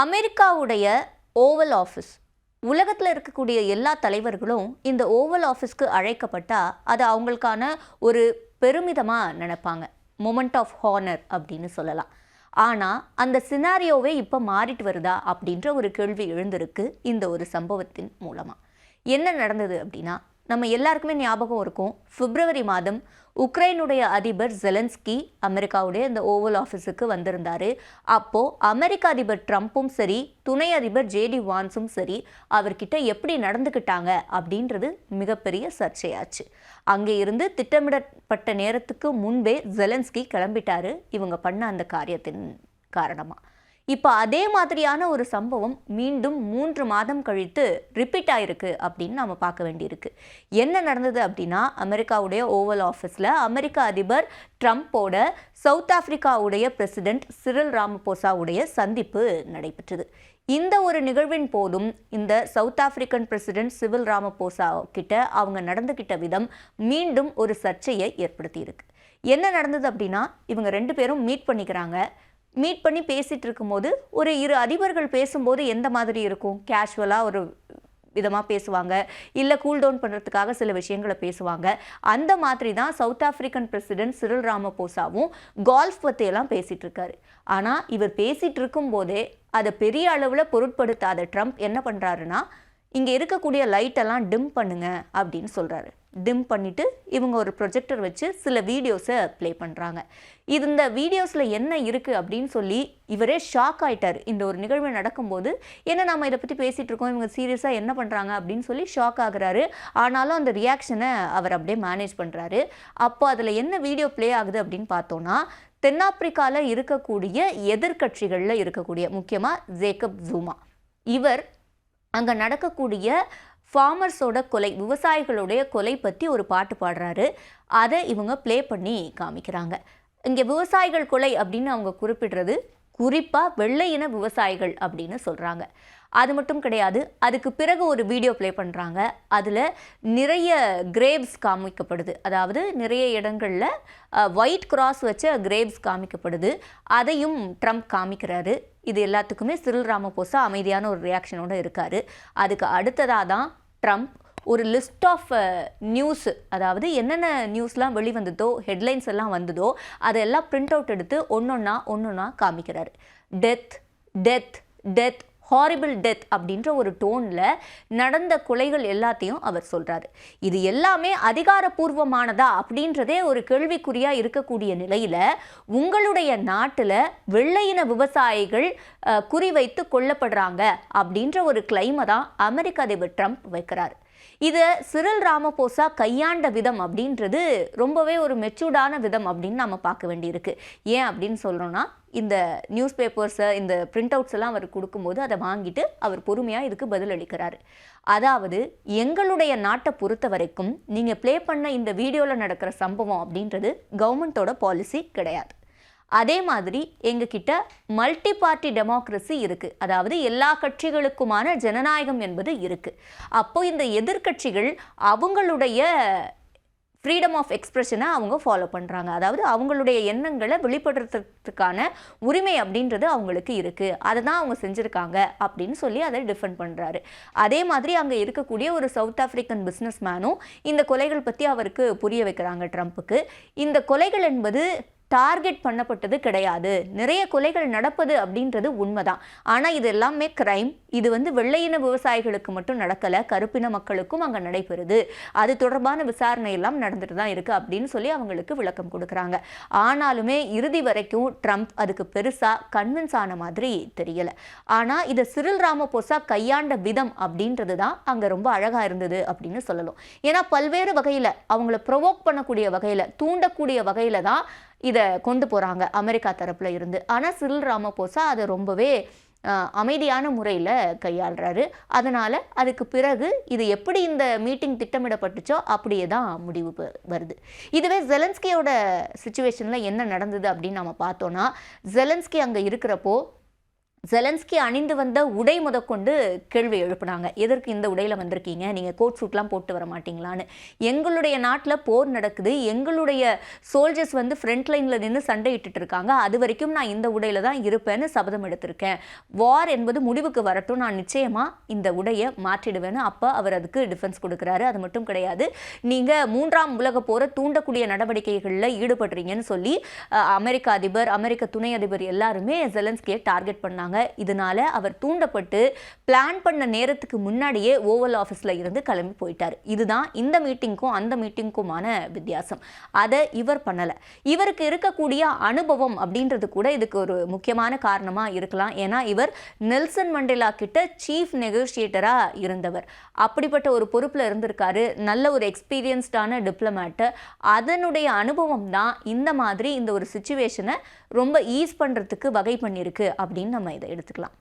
அமெரிக்காவுடைய oval office. உலகத்தில் இருக்கக்கூடிய எல்லா தலைவர்களும் இந்த ஓவல் ஆஃபீஸ்க்கு அழைக்கப்பட்டால் அது அவங்களுக்கான ஒரு பெருமிதமாக நினைப்பாங்க. மொமெண்ட் ஆஃப் ஹானர் அப்படின்னு சொல்லலாம். ஆனால் அந்த சினாரியோவே இப்போ மாறிட்டு வருதா அப்படின்ற ஒரு கேள்வி எழுந்திருக்கு இந்த ஒரு சம்பவத்தின் மூலமாக என்ன நடந்தது அப்படின்னா நம்ம எல்லாருக்குமே ஞாபகம் இருக்கும். பிப்ரவரி மாதம் உக்ரைனுடைய அதிபர் ஜெலன்ஸ்கி அமெரிக்காவுடைய இந்த ஓவல் ஆஃபீஸுக்கு வந்திருந்தாரு. அப்போது அமெரிக்க அதிபர் ட்ரம்ப்பும் சரி துணை அதிபர் ஜேடி வான்ஸும் சரி அவர்கிட்ட எப்படி நடந்துக்கிட்டாங்க அப்படின்றது மிகப்பெரிய சர்ச்சையாச்சு. அங்கே இருந்து திட்டமிடப்பட்ட நேரத்துக்கு முன்பே ஜெலன்ஸ்கி கிளம்பிட்டாரு. இவங்க பண்ண அந்த காரியத்தின் காரணமாக இப்போ அதே மாதிரியான ஒரு சம்பவம் மீண்டும் மூன்று மாதம் கழித்து ரிப்பீட் ஆயிருக்கு அப்படின்னு நம்ம பார்க்க வேண்டியிருக்கு. என்ன நடந்தது அப்படின்னா அமெரிக்காவுடைய ஓவல் ஆஃபீஸில் அமெரிக்க அதிபர் ட்ரம்ப்போட சவுத் ஆப்பிரிக்காவுடைய பிரசிடென்ட் சிரில் ராமபோசாவுடைய சந்திப்பு நடைபெற்றது. இந்த ஒரு நிகழ்வின் போதும் இந்த South African president Cyril Ramaphosa கிட்ட அவங்க நடந்துக்கிட்ட விதம் மீண்டும் ஒரு சர்ச்சையை ஏற்படுத்தியிருக்கு. என்ன நடந்தது அப்படின்னா இவங்க ரெண்டு பேரும் மீட் பண்ணிக்கிறாங்க. மீட் பண்ணி பேசிகிட்டு இருக்கும்போது ஒரு இரு அதிபர்கள் பேசும்போது எந்த மாதிரி இருக்கும்? கேஷுவலாக ஒரு விதமாக பேசுவாங்க. இல்லை கூல் டவுன் பண்ணுறதுக்காக சில விஷயங்களை பேசுவாங்க. அந்த மாதிரி தான் சவுத் ஆஃப்ரிக்கன் பிரசிடென்ட் சிறில் ராமபோசாவும் கால்ஃப் பற்றியெல்லாம் பேசிகிட்டு இருக்காரு ஆனால் இவர் பேசிகிட்டு இருக்கும்போதே அதை பெரிய அளவில் பொருட்படுத்தாத ட்ரம்ப் என்ன பண்ணுறாருன்னா இங்கே இருக்கக்கூடிய லைட்டெல்லாம் டிம் பண்ணுங்க அப்படின்னு சொல்கிறாரு டிம் பண்ணிவிட்டு இவங்க ஒரு ப்ரொஜெக்டர் வச்சு சில வீடியோஸை ப்ளே பண்ணுறாங்க இது இந்த வீடியோஸில் என்ன இருக்குது அப்படின்னு சொல்லி இவரே ஷாக் ஆயிட்டார். இந்த ஒரு நிகழ்வு நடக்கும்போது என்ன நம்ம இதை பற்றி பேசிகிட்டு இருக்கோம்? இவங்க சீரியஸாக என்ன பண்ணுறாங்க அப்படின்னு சொல்லி ஷாக் ஆகுறாரு. ஆனாலும் அந்த ரியாக்ஷனை அவர் அப்படியே மேனேஜ் பண்ணுறாரு அப்போ அதில் என்ன வீடியோ ப்ளே ஆகுது அப்படின்னு பார்த்தோன்னா தென்னாப்பிரிக்காவில் இருக்கக்கூடிய எதிர்க்கட்சிகளில் இருக்கக்கூடிய முக்கியமாக ஜேக்கப் ஜூமா. இவர் அங்கே நடக்கக்கூடிய ஃபார்மர்ஸோட கொலை விவசாயிகளுடைய கொலை பற்றி ஒரு பாட்டு பாடுறாரு. அதை இவங்க ப்ளே பண்ணி காமிக்கிறாங்க. இங்கே விவசாயிகள் கொலை அப்படின்னு அவங்க குறிப்பிடுறது குறிப்பாக வெள்ளை இன விவசாயிகள் அப்படின்னு சொல்கிறாங்க அது மட்டும் கிடையாது அதுக்கு பிறகு ஒரு வீடியோ ப்ளே பண்ணுறாங்க அதில் நிறைய கிரேப்ஸ் காமிக்கப்படுது. அதாவது நிறைய இடங்களில் ஒயிட் கிராஸ் வச்ச கிரேப்ஸ் காமிக்கப்படுது. அதையும் ட்ரம்ப் காமிக்கிறாரு. இது எல்லாத்துக்குமே சிறில் ராமபோசா அமைதியான ஒரு ரியாக்ஷனோடு இருக்கார். அதுக்கு அடுத்ததாக தான் ட்ரம்ப் ஒரு லிஸ்ட் ஆஃப் நியூஸ் அதாவது என்னென்ன நியூஸ்லாம் வெளிவந்ததோ ஹெட்லைன்ஸ் எல்லாம் வந்ததோ அதெல்லாம் பிரிண்ட் அவுட் எடுத்து ஒன்றொன்னா ஒன்றொன்னா காமிக்கிறார். Death death death horrible death அப்படின்ற ஒரு டோனில் நடந்த கொலைகள் எல்லாத்தையும் அவர் சொல்கிறாரு இது எல்லாமே அதிகாரப்பூர்வமானதா அப்படின்றதே ஒரு கேள்விக்குறியாக இருக்கக்கூடிய நிலையில் உங்களுடைய நாட்டில் வெள்ளையின விவசாயிகள் குறிவைத்து கொல்லப்படுறாங்க அப்படின்ற ஒரு கிளைமை தான் அமெரிக்க அதிபர் ட்ரம்ப் வைக்கிறார். இதை சிறில் ராமபோசா கையாண்ட விதம் அப்படின்றது ரொம்பவே ஒரு மெச்சூர்டான விதம் அப்படின்னு நம்ம பார்க்க வேண்டியிருக்கு. ஏன் அப்படின்னு சொல்கிறோன்னா இந்த நியூஸ் பேப்பர்ஸை இந்த பிரிண்ட் அவுட்ஸ் எல்லாம் அவர் கொடுக்கும்போது அதை வாங்கிட்டு அவர் பொறுமையாக இதுக்கு பதிலளிக்கிறார் அதாவது எங்களுடைய நாட்டை பொறுத்த வரைக்கும் நீங்கள் ப்ளே பண்ண இந்த வீடியோவில் நடக்கிற சம்பவம் அப்படின்றது கவர்மெண்ட்டோட பாலிசி கிடையாது. அதே மாதிரி எங்ககிட்ட மல்டி பார்ட்டி டெமோக்ரஸி இருக்குது அதாவது எல்லா கட்சிகளுக்குமான ஜனநாயகம் என்பது இருக்குது அப்போ இந்த எதிர்க்கட்சிகள் அவங்களுடைய ஃப்ரீடம் ஆஃப் எக்ஸ்ப்ரெஷனை அவங்க ஃபாலோ பண்ணுறாங்க அதாவது அவங்களுடைய எண்ணங்களை வெளிப்படுத்துறதுக்கான உரிமை அப்படின்றது அவங்களுக்கு இருக்குது அதை தான் அவங்க செஞ்சுருக்காங்க அப்படின்னு சொல்லி அதை டிஃபெண்ட் பண்ணுறாரு அதே மாதிரி அங்கே இருக்கக்கூடிய ஒரு சவுத் ஆஃப்ரிக்கன் பிஸ்னஸ் மேனும் இந்த கொலைகள் பற்றி அவருக்கு புரிய வைக்கிறாங்க ட்ரம்ப்புக்கு இந்த கொலைகள் என்பது டார்கெட் பண்ணப்பட்டது கிடையாது. நிறைய கொலைகள் நடப்பது அப்படின்றது உண்மைதான். ஆனால் இது எல்லாமே கிரைம் இது வந்து வெள்ளையின விவசாயிகளுக்கு மட்டும் நடக்கலை. கருப்பின மக்களுக்கும் அங்கே நடைபெறுது. அது தொடர்பான விசாரணை எல்லாம் நடந்துட்டு தான் இருக்குது அப்படின்னு சொல்லி அவங்களுக்கு விளக்கம் கொடுக்குறாங்க. ஆனாலுமே இறுதி வரைக்கும் ட்ரம்ப் அதுக்கு பெருசாக கன்வின்ஸ் ஆன மாதிரி தெரியலை. ஆனால் இதை சிறில் ராமபோசா கையாண்ட விதம் அப்படின்றது தான் அங்கே ரொம்ப அழகாக இருந்தது அப்படின்னு சொல்லலாம். ஏன்னா பல்வேறு வகையில் அவங்கள ப்ரொவோக் பண்ணக்கூடிய வகையில் தூண்டக்கூடிய வகையில் தான் இதை கொண்டு போகிறாங்க அமெரிக்கா தரப்பில் இருந்து. ஆனால் சிறில் ராமபோசா அதை ரொம்பவே அமைதியான முறையில் கையாளுறாரு. அதனால் அதுக்கு பிறகு இது எப்படி இந்த மீட்டிங் திட்டமிடப்பட்டுச்சோ அப்படியே தான் முடிவு வருது. இதுவே ஜெலன்ஸ்கியோட சுச்சுவேஷனில் என்ன நடந்தது அப்படின்னு நம்ம பார்த்தோன்னா ஜெலன்ஸ்கி அங்கே இருக்கிறப்போ ஜெலன்ஸ்கி அணிந்து வந்த உடை முதற்கொண்டு கேள்வி எழுப்புனாங்க. எதற்கு இந்த உடையில் வந்திருக்கீங்க? நீங்கள் கோட் சூட்லாம் போட்டு வர மாட்டீங்களான்னு. எங்களுடைய நாட்டில் போர் நடக்குது. எங்களுடைய சோல்ஜர்ஸ் வந்து ஃப்ரண்ட் லைனில் நின்று சண்டையிட்டுட்டு இருக்காங்க. அது வரைக்கும் நான் இந்த உடையில் தான் இருப்பேன்னு சபதம் எடுத்திருக்கேன். வார் என்பது முடிவுக்கு வரட்டும். நான் நிச்சயமாக இந்த உடையை மாற்றிடுவேன்னு அப்போ அவர் அதுக்கு டிஃபென்ஸ் கொடுக்குறாரு. அது மட்டும் கிடையாது. நீங்கள் மூன்றாம் உலக போரை தூண்டக்கூடிய நடவடிக்கைகளில் ஈடுபடுறீங்கன்னு சொல்லி அமெரிக்க அதிபர் அமெரிக்க துணை அதிபர் எல்லாருமே ஜெலன்ஸ்கியை டார்கெட் பண்ணாங்க. இதனால அவர் தூண்டப்பட்டு பிளான் பண்ண நேரத்துக்கு முன்னாடியே ஓவல் ஆஃபீஸில் இருந்து கிளம்பி போயிட்டார். இதுதான் இந்த மீட்டிங்க்கும் அந்த மீட்டிங்க்குமான வித்தியாசம். அதை இவர் பண்ணலை. இவருக்கு இருக்கக்கூடிய அனுபவம் அப்படின்றது கூட இதுக்கு ஒரு முக்கியமான காரணமாக இருக்கலாம். ஏன்னா இவர் நெல்சன் மண்டேலா கிட்ட சீஃப் நெகோஷியேட்டராக இருந்தவர். அப்படிப்பட்ட ஒரு பொறுப்பில் இருந்திருக்காரு. நல்ல ஒரு எக்ஸ்பீரியன்ஸ்டான டிப்ளமேட்டு அதனுடைய அனுபவம் தான் இந்த மாதிரி இந்த ஒரு சுச்சுவேஷனை ரொம்ப ஈஸ் பண்ணுறதுக்கு வகை பண்ணியிருக்கு அப்படின்னு நம்ம இதை எடுத்துக்கலாம்.